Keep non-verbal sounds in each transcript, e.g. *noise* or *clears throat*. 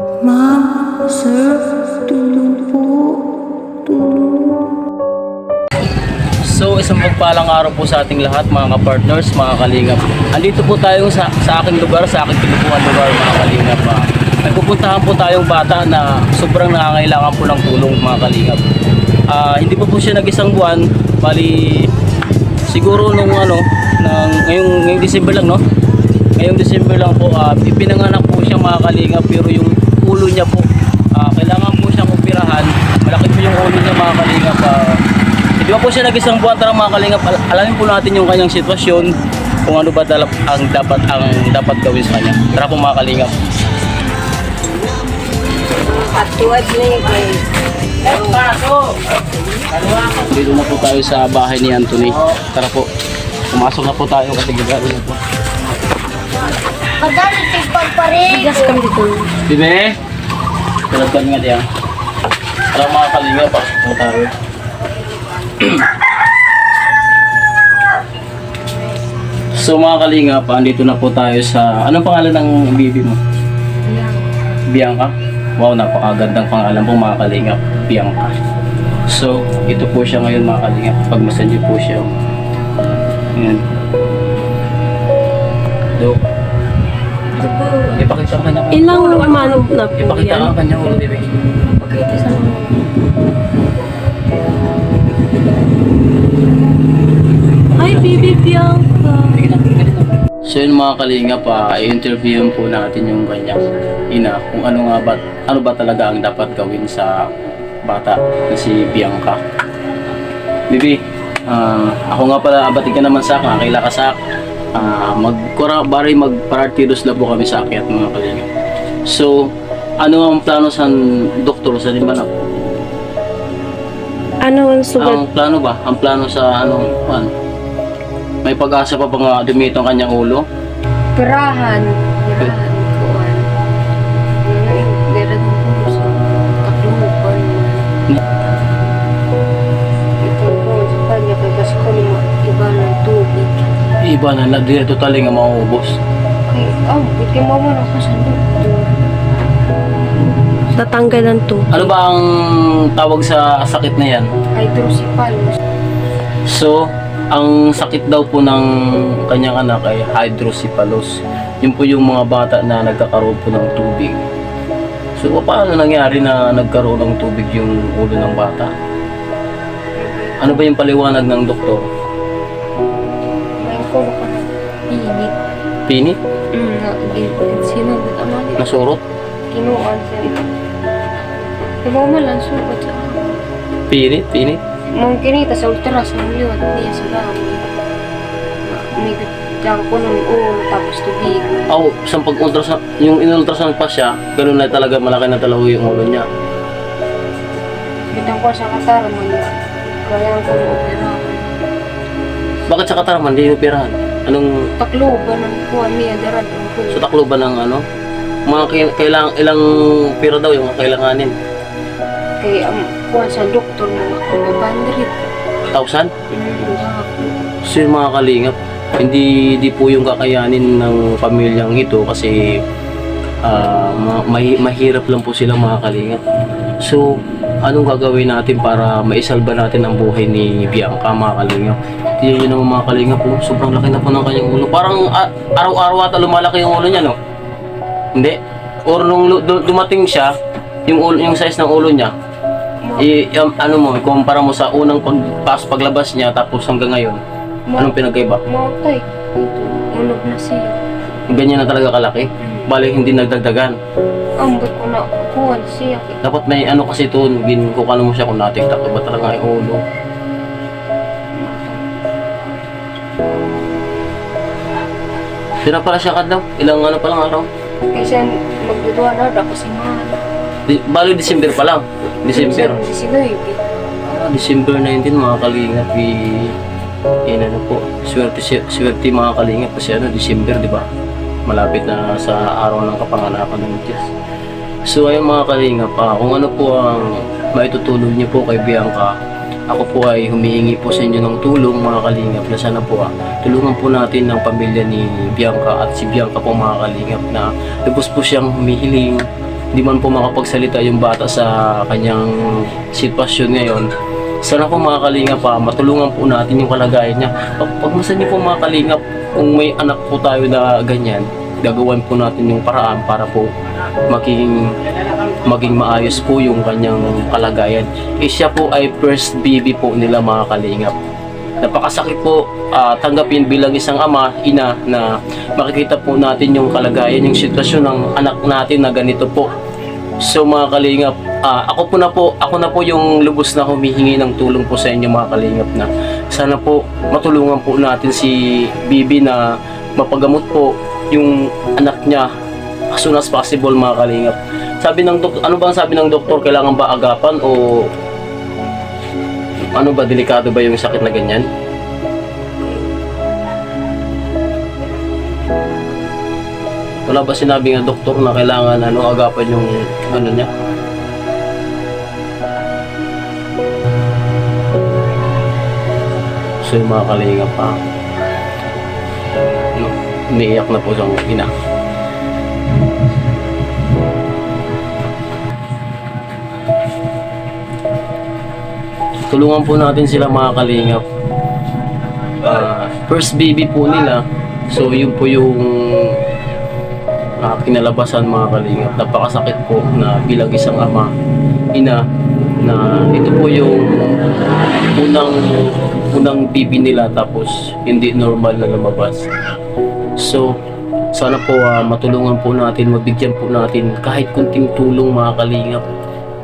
Ma'am, sir, tulong po. Tulong. So isang magpalang araw po sa ating lahat mga ka-partners, mga kalingap. Andito po tayo sa, sa aking lugar, sa aking pinupuan lugar mga kalingap. Ah, Nagpupuntahan po tayong bata na sobrang nangangailangan po ng tulong mga kalingap. Ah, hindi po po siya nag-isang buwan, bali siguro nung ano, ng, ngayong, ngayong December lang no? Ngayong December lang po, ah, ipinanganak po siya mga kalingap pero yung ulo niya po, ah, kailangan po siyang operahan. Malaki po yung ulo niya mga kalingap. ah, Di ba po siya nag-isang buwan tara mga kalingap, al- alamin po natin yung kanyang sitwasyon kung ano ba dalap, ang dapat ang dapat gawin sa kanya. Tara po mga kalingap. Patuwad na yung kayo. Dito na po tayo sa bahay ni Anthony. Tara po. Pumasok na po tayo kasi gagaro na po. Magalit yung pagparin. Bigas kami dito. Bibe! Talagkan nga diyan. Tara mga kalingap, pasok po tayo. *clears throat* So mga kalingap, andito na po tayo sa... Anong pangalan ng baby mo? Bianca? Wow, napakagandang pangalan po mga kalingap. Bianca. So, ito po siya ngayon mga kalingap. Pagmasan niyo po siya. Ayan. Dok. Ipakita ang kanya. Ilang manok na po Ipakita yan? ang kanya ulo, bebe. Pakita sa Ay, baby Bianca. So yun mga kalinga pa, i-interviewin po natin yung kanyang ina kung ano nga ba, ano ba talaga ang dapat gawin sa bata na si Bianca. Bibi, ah, ako nga pala, abati ka naman sa akin, kaila ka sa akin. Ah, mag bari magparatidos na po kami sa akyat mga kalinga. So, ano ang plano sa doktor sa limanap? Ano ang sugat? Ang plano ba? Ang plano sa ano, ano? May pag-asa pa ba nga dumito ang kanyang ulo? Perahan. Perahan Iba na na, di totally nga mauubos. Oh, bitin mo mo na sa doktor. Tatanggalan to. Ano ba ang tawag sa sakit na yan? Hydrocephalus. So, ang sakit daw po ng kanyang anak ay hydrocephalus. Yun po yung mga bata na nagkakaroon po ng tubig. So, paano nangyari na nagkaroon ng tubig yung ulo ng bata? Ano ba yung paliwanag ng doktor? Pinit? Mm, na, di- sino ba naman? Nasurot? Kinuan siya. Diba mo lang sugat sa Pinit? Pinit? Mong kinita sa ultrasound yun, hindi sa gamit. May gatang ko ng ulo, tapos tubig. Oh, sa pag-ultrasound, yung in-ultrasound pa siya, ganun na talaga, malaki na talaga yung ulo niya. Gatang ko sa katarman, kaya ko operahan. Bakit sa Katarman, hindi operahan? Anong Takluban ng kuwan niya, darad ang sa kuwan. Tacloban ng ano? Mga kay- kailang, ilang pira daw yung kailanganin? Kaya ang kuwan sa doktor mo, ang bandrit. Thousand? Mm, gahapon. So yung mga kalingap, hindi di po yung kakayanin ng pamilyang ito kasi ah, ma- mahi- mahirap lang po sila mga kalingap. So, anong gagawin natin para maisalba natin ang buhay ni Bianca mga kalingap? Tingnan nyo naman mga kalingap po, sobrang laki na po ng kanyang ulo. Parang ah, araw-araw ata lumalaki yung ulo niya, no? Hindi. Or nung dumating siya, yung, ulo, yung size ng ulo niya, i, um, ano mo, kumpara mo sa unang pagpas paglabas niya tapos hanggang ngayon, anong pinagkaiba? Mautay. Unog na siya. Ganyan na talaga kalaki. Bali, hindi nagdagdagan. Ambot ko na kuwan siya. Dapat may ano kasi ito, gin kung ano mo siya kung natiktak ba talaga yung ulo. Sino pala siya kadlaw? Ilang ano pa lang araw? Kasi magduduan na ako si Mahal. Di, bali, December pa lang. December. Si Sinoy. Ah, December 19 mga kalingap. I, in ano po. Swerte, swerte mga kalingap kasi ano, December, di ba? Malapit na sa araw ng kapanganakan ng Diyos. So ayun mga kalingap, ah, kung ano po ang maitutulong niyo po kay Bianca, ako po ay humihingi po sa inyo ng tulong mga kalingap na sana po ah, tulungan po natin ng pamilya ni Bianca at si Bianca po mga kalingap na lubos po siyang humihiling di man po makapagsalita yung bata sa kanyang sitwasyon ngayon. Sana po mga kalingap pa, matulungan po natin yung kalagayan niya. Pag, pagmasan niyo po mga kalingap, kung may anak po tayo na ganyan, gagawan po natin yung paraan para po maging maging maayos po yung kanyang kalagayan. Eh siya po ay first baby po nila mga kalingap. Napakasakit po ah, tanggapin bilang isang ama, ina na makikita po natin yung kalagayan, yung sitwasyon ng anak natin na ganito po. So mga kalingap, ah, ako po na po, ako na po yung lubos na humihingi ng tulong po sa inyo mga kalingap na sana po matulungan po natin si Bibi na mapagamot po yung anak niya as soon as possible mga kalingap. Sabi ng doktor, ano ba ang sabi ng doktor, kailangan ba agapan o ano ba, delikado ba yung sakit na ganyan? Wala ba sinabi ng doktor na kailangan ano agapan yung ano niya? So yung mga kalinga pa no, umiiyak na po siyang ina. Tulungan po natin sila mga kalingap. Ah, first baby po nila. So yun po yung ah, kinalabasan mga kalingap. Napakasakit po na bilang isang ama, ina, na ito po yung unang unang baby nila tapos hindi normal na lumabas. So, sana po ah, matulungan po natin, mabigyan po natin kahit kunting tulong mga kalingap.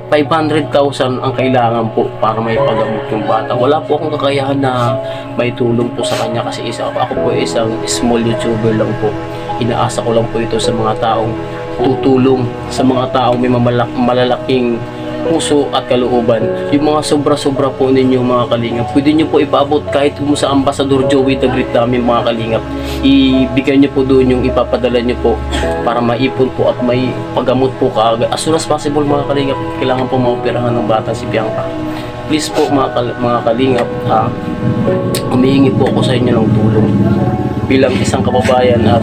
500,000 ang kailangan po para may pagamot yung bata. Wala po akong kakayahan na may tulong po sa kanya kasi isa ako po isang small YouTuber lang po. Inaasa ko lang po ito sa mga taong tutulong sa mga taong may malalaking puso at kalooban. Yung mga sobra-sobra po ninyo mga kalingap, pwede nyo po ipaabot kahit kung sa Ambassador Joey Tagrit namin mga kalingap. Ibigay nyo po doon yung ipapadala nyo po para maipon po at may pagamot po kaagad. As soon as possible mga kalingap, kailangan po maoperahan ng bata si Bianca. Please po mga, kal- mga kalingap, ha, humihingi po ako sa inyo ng tulong bilang isang kababayan at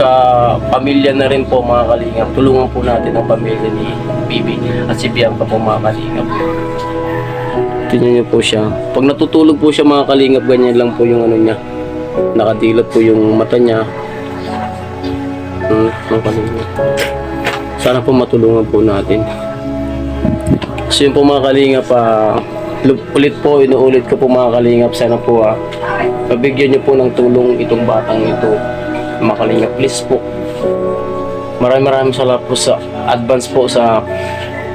ah, ka-pamilya na rin po mga kalingap. Tulungan po natin ang pamilya ni Bibi at si Bianca po mga kalingap. Tingnan niyo po siya. Pag natutulog po siya mga kalingap, ganyan lang po yung ano niya. Nakadilat po yung mata niya. Hmm, mga kalingap. Sana po matulungan po natin. So yun po mga kalingap, ah, ulit po, inuulit ko po mga kalingap, sana po ah, mabigyan niyo po ng tulong itong batang ito. Mga kalingap, please po. Maraming maraming salamat po sa advance po sa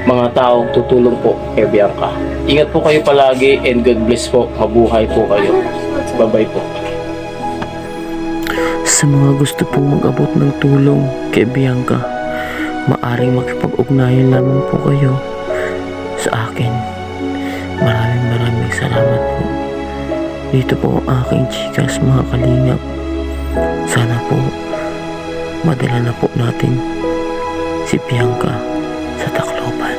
mga taong tutulong po kay Bianca. Ingat po kayo palagi and God bless po. Mabuhay po kayo. Bye-bye po. Sa mga gusto pong mag-abot ng tulong kay Bianca, maaring makipag-ugnayan lamang po kayo sa akin. Maraming maraming salamat po. Dito po ang aking chikas mga kalingap. Sana po madala na po natin si Bianca sa Tacloban.